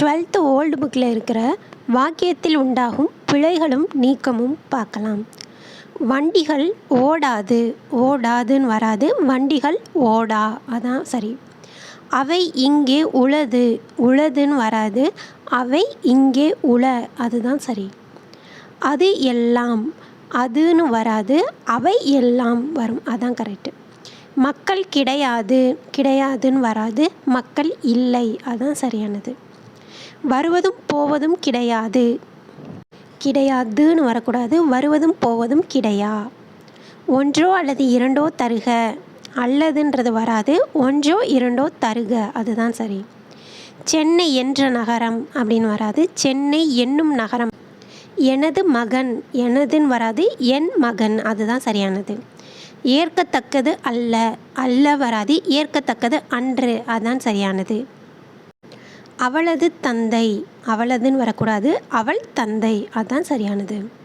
Twelfth old புக்கில் இருக்கிற வாக்கியத்தில் உண்டாகும் பிழைகளும் நீக்கமும் பார்க்கலாம். வண்டிகள் ஓடாது ஓடாதுன்னு வராது. வண்டிகள் ஓடா அதான் சரி. அவை இங்கே உளது உளதுன்னு வராது. அவை இங்கே உள அதுதான் சரி. அது எல்லாம் அதுன்னு வராது. அவை எல்லாம் வரும் அதான் கரெக்டு மக்கள் கிடையாது கிடையாதுன்னு வராது. மக்கள் இல்லை அதான் சரியானது. வருவதும் போவதும் கிடையாது. கிடையாதுன்னு வரக்கூடாது. வருவதும் போவதும் கிடையா? ஒன்றோ அல்லது இரண்டோ தருக. அல்லதுன்றது வராது. ஒன்றோ இரண்டோ தருக. அதுதான் சரி. சென்னை என்ற நகரம் அப்படின்னு வராது. சென்னை என்னும் நகரம். எனது மகன். எனதுன்னு வராது. என் மகன். அதுதான் சரியானது. ஏற்கத்தக்கது அல்ல. அல்ல வராது. ஏற்கத்தக்கது அன்று. அதுதான் சரியானது. அவளது தந்தை அவளதுன்னு வரக்கூடாது அவள் தந்தை. அதுதான் சரியானது.